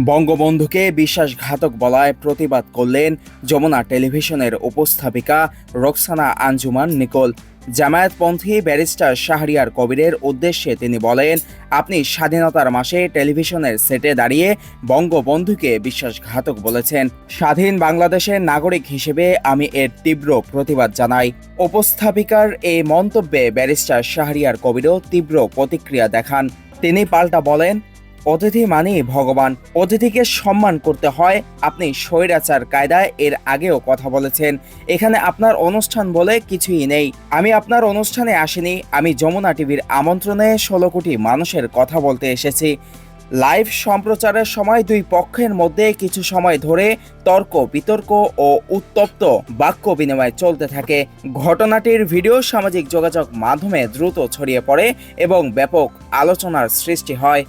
বঙ্গবন্ধুকে বিশ্বাসঘাতক বলায় প্রতিবাদ করলেন যমুনা টেলিভিশনের উপস্থাপিকা রোকসানা আঞ্জুমান নিকোল। জামায়াতপন্থী ব্যারিস্টার শাহরিয়ার কবিরের উদ্দেশ্যে তিনি বলেন, আপনি স্বাধীনতার মাসে টেলিভিশনের সেটে দাঁড়িয়ে বঙ্গবন্ধুকে বিশ্বাসঘাতক বলেছেন। স্বাধীন বাংলাদেশের নাগরিক হিসেবে আমি এর তীব্র প্রতিবাদ জানাই। উপস্থাপিকার এই মন্তব্যে ব্যারিস্টার শাহরিয়ার কবিরও তীব্র প্রতিক্রিয়া দেখান। তিনি পাল্টা বলেন অতিথি মানেই ভগবান। অতিথিকে সম্মান করতে হয়। আপনি স্বৈরাচার কায়দায় এর আগেও কথা বলেছেন। এখানে আপনার অনুষ্ঠান বলে কিছুই নেই। আমি আপনার অনুষ্ঠানে আসিনি। আমি যমুনা টিভির আমন্ত্রণে ষোলো কোটি মানুষের কথা বলতে এসেছি। লাইভ সম্প্রচারের সময় দুই পক্ষের মধ্যে কিছু সময় ধরে তর্ক, বিতর্ক ও উত্তপ্ত বাক্য বিনিময় চলতে থাকে। ঘটনাটির ভিডিও সামাজিক যোগাযোগ মাধ্যমে দ্রুত ছড়িয়ে পড়ে এবং ব্যাপক আলোচনার সৃষ্টি হয়।